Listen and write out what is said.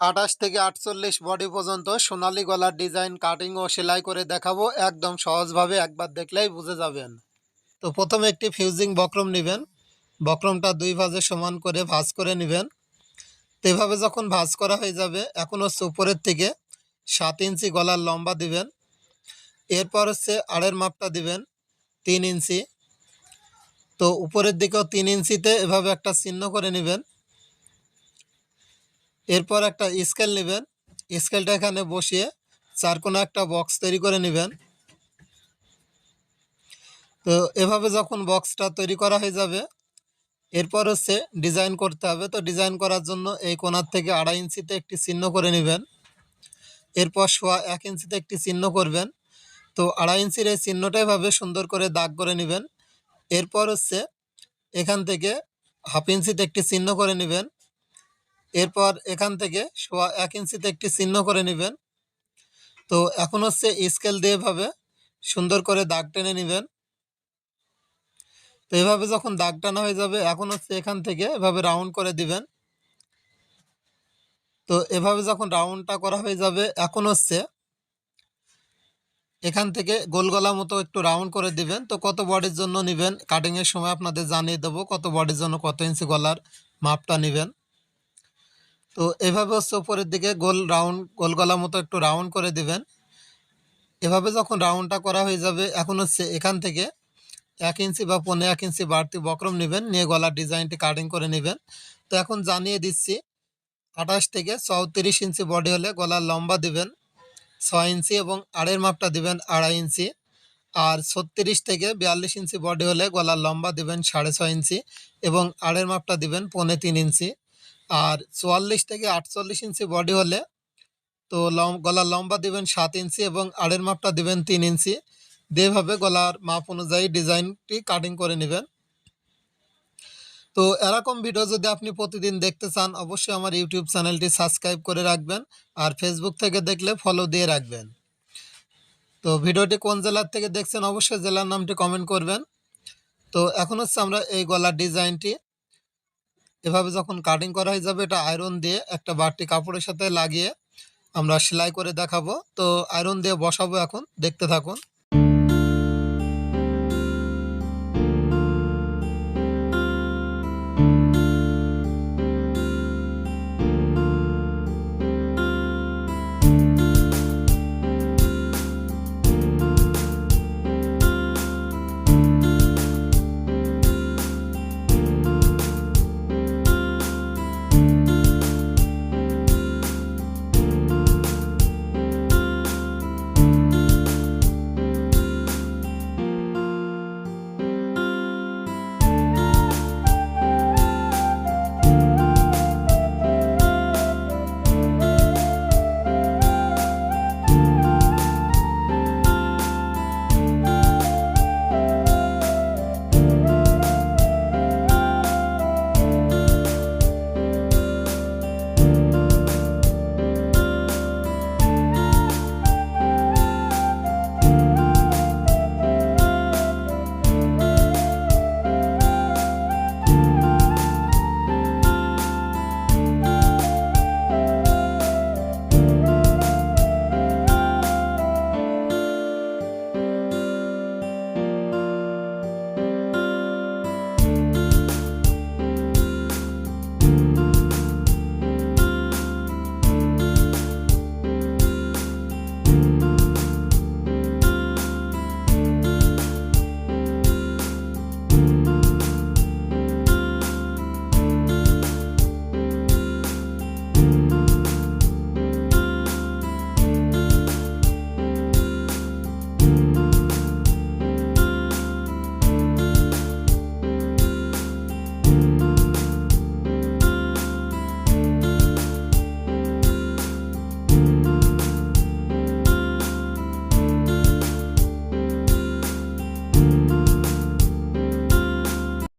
আঠাশ থেকে আটচল্লিশ বডি পর্যন্ত সোনালি গলার ডিজাইন কাটিং ও সেলাই করে দেখাবো। একদম সহজভাবে একবার দেখলেই বুঝে যাবেন। তো প্রথমে একটি ফিউজিং বক্রম নেবেন। বক্রমটা দুই ভাজে সমান করে ভাঁজ করে নেবেন। তো এভাবে যখন ভাঁজ করা হয়ে যাবে এখন হচ্ছে উপরের থেকে সাত ইঞ্চি গলার লম্বা দিবেন। এরপর হচ্ছে আড়ের মাপটা দিবেন, তিন ইঞ্চি। তো উপরের দিকেও তিন ইঞ্চিতে এভাবে একটা চিহ্ন করে নেবেন। এরপর একটা স্কেল নেবেন। স্কেলটা এখানে বসিয়ে চার কোনো একটা বক্স তৈরি করে নেবেন। তো এভাবে যখন বক্সটা তৈরি করা হয়ে যাবে, এরপর হচ্ছে ডিজাইন করতে হবে। তো ডিজাইন করার জন্য এই কোনার থেকে আড়াই ইঞ্চিতে একটি চিহ্ন করে নেবেন। এরপর সোয়া এক ইঞ্চিতে একটি চিহ্ন করবেন। তো আড়াই ইঞ্চির এই চিহ্নটা এভাবে সুন্দর করে দাগ করে নেবেন। এরপর হচ্ছে এখান থেকে হাফ ইঞ্চিতে একটি চিহ্ন করে নেবেন। এরপর এখান থেকে সোয়া এক ইঞ্চিতে একটি চিহ্ন করে নেবেন। তো এখন হচ্ছে স্কেল দিয়ে এভাবে সুন্দর করে দাগ টেনে নেবেন। তো এভাবে যখন দাগ টানা হয়ে যাবে, এখন হচ্ছে এখান থেকে এভাবে রাউন্ড করে দিবেন। তো এভাবে যখন রাউন্ডটা করা হয়ে যাবে, এখন হচ্ছে এখান থেকে গোল গলা মতো একটু রাউন্ড করে দিবেন। তো কত বডির জন্য নেবেন? কাটিংয়ের সময় আপনাদের জানিয়ে দেবো কত বডির জন্য কত ইঞ্চি গলার মাপটা নেবেন। তো এভাবে হচ্ছে উপরের দিকে গোল রাউন্ড গোল গলা মতো একটু রাউন্ড করে দিবেন। এভাবে যখন রাউন্ডটা করা হয়ে যাবে, এখন হচ্ছে এখান থেকে এক ইঞ্চি বা পনেরো এক ইঞ্চি বাড়তি বক্রম নেবেন, নিয়ে গলার ডিজাইনটি কাটিং করে নেবেন। তো এখন জানিয়ে দিচ্ছি, আঠাশ থেকে চৌত্রিশ ইঞ্চি বডি হলে গলার লম্বা দিবেন, ছয় ইঞ্চি এবং আড়ের মাপটা দিবেন আড়াই ইঞ্চি। আর ছত্রিশ থেকে বিয়াল্লিশ ইঞ্চি বডি হলে গলার লম্বা দিবেন সাড়ে ছয় ইঞ্চি এবং আড়ের মাপটা দিবেন পৌনে তিন ইঞ্চি। আর চুয়াল্লিশ থেকে আটচল্লিশ ইঞ্চি বডি হলে তো গলার লম্বা দিবেন সাত ইঞ্চি এবং আড়ের মাপটা দিবেন তিন ইঞ্চি। যেভাবে গলার মাপ অনুযায়ী ডিজাইনটি কাটিং করে নেবেন। তো এরকম ভিডিও যদি আপনি প্রতিদিন দেখতে চান, অবশ্যই আমার ইউটিউব চ্যানেলটি সাবস্ক্রাইব করে রাখবেন আর ফেসবুক থেকে দেখলে ফলো দিয়ে রাখবেন। তো ভিডিওটি কোন জেলার থেকে দেখছেন, অবশ্যই জেলার নামটি কমেন্ট করবেন। তো এখন হচ্ছে আমরা এই গলার ডিজাইনটি এভাবে যখন কাটিং করা হয়ে যাবে, এটা আয়রন দিয়ে একটা বাড়তি কাপড়ের সাথে লাগিয়ে আমরা সেলাই করে দেখাবো। তো আয়রন দিয়ে বসাবো এখন, দেখতে থাকুন।